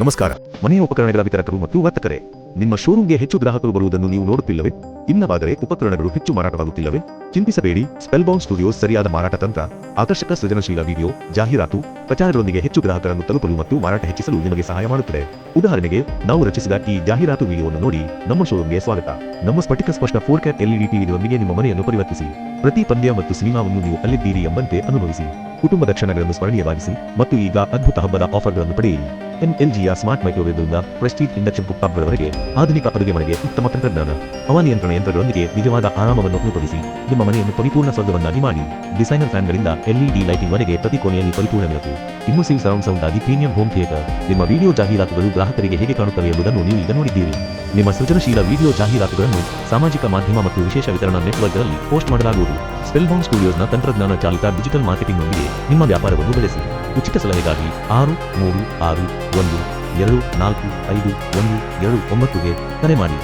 ನಮಸ್ಕಾರ. ಮನೆಯ ಉಪಕರಣಗಳ ವಿತರಕರು ಮತ್ತು ವರ್ತಕರೇ, ನಿಮ್ಮ ಶೋರೂಮ್ಗೆ ಹೆಚ್ಚು ಗ್ರಾಹಕರು ಬರುವುದನ್ನು ನೀವು ನೋಡುತ್ತಿಲ್ಲವೇ? ಇಲ್ಲವಾದರೆ ಉಪಕರಣಗಳು ಹೆಚ್ಚು ಮಾರಾಟವಾಗುತ್ತಿಲ್ಲವೇ? ಚಿಂತಿಸಬೇಡಿ. ಸ್ಪೆಲ್ಬೌನ್ ಸ್ಟುಡಿಯೋಸ್ ಸರಿಯಾದ ಮಾರಾಟ ತಂತ್ರ, ಆಕರ್ಷಕ ಸೃಜನಶೀಲ ವಿಡಿಯೋ, ಜಾಹೀರಾತು ಪ್ರಚಾರಗಳೊಂದಿಗೆ ಹೆಚ್ಚು ಗ್ರಾಹಕರನ್ನು ತಲುಪಲು ಮತ್ತು ಮಾರಾಟ ಹೆಚ್ಚಿಸಲು ನಿಮಗೆ ಸಹಾಯ ಮಾಡುತ್ತದೆ. ಉದಾಹರಣೆಗೆ, ನಾವು ರಚಿಸಿದ ಈ ಜಾಹೀರಾತು ವಿಡಿಯೋವನ್ನು ನೋಡಿ ನಮ್ಮ ಶೋರೂಮ್ಗೆ ಸ್ವಾಗತ. ನಮ್ಮ ಸ್ಫಟಿಕ ಸ್ಪಷ್ಟ ಫೋರ್ ಕ್ಯಾಟ್ ಎಲ್ಇಡಿ ಟಿವಿಯೊಂದಿಗೆ ನಿಮ್ಮ ಮನೆಯನ್ನು ಪರಿವರ್ತಿಸಿ. ಪ್ರತಿ ಪಂದ್ಯ ಮತ್ತು ಸಿನಿಮಾವನ್ನು ನೀವು ಅಲ್ಲಿದ್ದೀರಿ ಎಂಬಂತೆ ಅನುಭವಿಸಿ. ಕುಟುಂಬದ ಕ್ಷಣಗಳನ್ನು ಸ್ಮರಣೀಯವಾಗಿಸಿ ಮತ್ತು ಈಗ ಅದ್ಭುತ ಹಬ್ಬದ ಆಫರ್ಗಳನ್ನು ಪಡೆಯಿರಿ. ಎನ್ಎಲ್ಜಿಯ ಸ್ಮಾರ್ಟ್ ಮೈಕ್ರೋವೇವ್ನಿಂದ ಪ್ರೆಸ್ಟೀಜ್ ಇಂಡಕ್ಷನ್ ಕುಕ್ಟಾಪ್ಗಳವರೆಗೆ ಆಧುನಿಕ ಅಡುಗೆ ಮನೆಗೆ ಉತ್ತಮ ತಂತ್ರಜ್ಞಾನ ಹವಾನಿಯಂತ್ರಣ ಯಂತ್ರಗಳೊಂದಿಗೆ ನಿಜವಾದ ಆರಾಮವನ್ನು ಅನುಭವಿಸಿ ನಿಮ್ಮ ಮನೆಯನ್ನು ಪರಿಪೂರ್ಣ ಸ್ವರ್ಗವನ್ನಾಗಿ ಮಾಡಿ. ಡಿಸೈನರ್ ಫ್ಯಾನ್ಗಳಿಂದ ಎಲ್ಇಡಿ ಲೈಟಿಂಗ್ ವರೆಗೆ ಪ್ರತಿ ಕೋಣೆಯಲ್ಲಿ ಪರಿಪೂರ್ಣ ಬೆಳಕು ಇಮ್ಮರ್ಸಿವ್ ಸರೌಂಡ್ ಸೌಂಡ್ ಆಗಿ ಪ್ರೀಮಿಯಂ ಹೋಮ್ ಥಿಯೇಟರ್. ನಿಮ್ಮ ವಿಡಿಯೋ ಜಾಹೀರಾತುಗಳು ಗ್ರಾಹಕರಿಗೆ ಹೇಗೆ ಕಾಣುತ್ತವೆ ಎಂಬುದನ್ನು ನೀವು ಈಗ ನೋಡಿದ್ದೀರಿ. ನಿಮ್ಮ ಸೃಜನಶೀಲ ವಿಡಿಯೋ ಜಾಹೀರಾತುಗಳನ್ನು ಸಾಮಾಜಿಕ ಮಾಧ್ಯಮ ಮತ್ತು ವಿಶೇಷ ವಿತರಣಾ ನೆಟ್ವರ್ಕ್ಗಳಲ್ಲಿ ಪೋಸ್ಟ್ ಮಾಡಲಾಗುವುದು. ಸ್ಪೆಲ್ಬೌಂಡ್ ಸ್ಟುಡಿಯೋಸ್ನ ತಂತ್ರಜ್ಞಾನ ಚಾಲಿತ ಡಿಜಿಟಲ್ ಮಾರ್ಕೆಟಿಂಗ್ನೊಂದಿಗೆ ನಿಮ್ಮ ವ್ಯಾಪಾರವನ್ನು ಬೆಳೆಸಿ. ಉಚಿತ ಸಲಹೆಗಾಗಿ ಆರು ಮೂರು ಆರು ಒಂದು ಎರಡು ನಾಲ್ಕು ಐದು ಒಂದು ಎರಡು ಒಂಬತ್ತುಗೆ ಕರೆ ಮಾಡಿ.